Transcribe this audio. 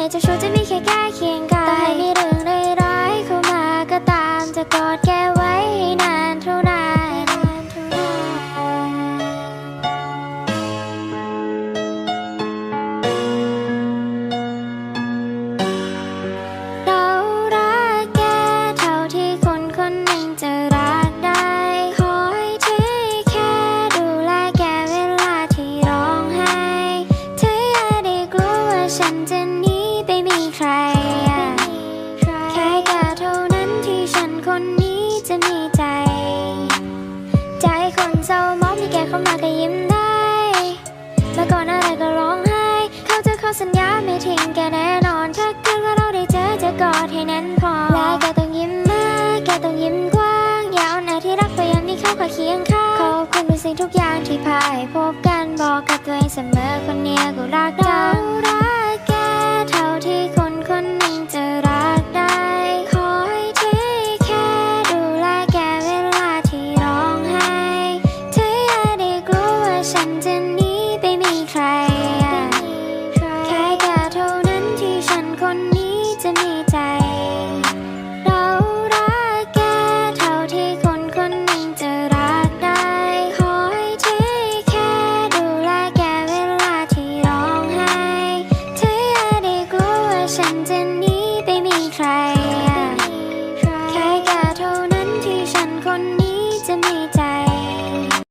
ให้จะาชู้จะมีแค่แก้เคียงกายต่อให้มีเรื่องไร้ายเข้ามาก็ตามจะกอดแกไว้ให้นานเท่านานเรารักแกเท่าที่คนคนหนึ่งจะรักได้ คอแค่ดูแลแกเวลาที่ร้องไห้เธาได้กลัว่าฉันจะ ทิ้งแกแน่นอนชักเกินว่าเราได้เจอจะกอดให้แน่นพอและแกต้องยิ้มมากแกต้องยิ้มกว้างอย่าเอาหน้าที่รักไปยังที่เข้ากับเคียงข้างขอบคุณในสิ่งทุกอย่างที่พาให้พบกันบอกกับตัวเองเสมอคนเนี้ยกูรักเรารักแกเท่าที่คนคนหนึ่งจะรักได้ขอให้ที่แค่ดูแลแกเวลาที่ร้องไห้ที่ได้กลัวว่าฉันจะ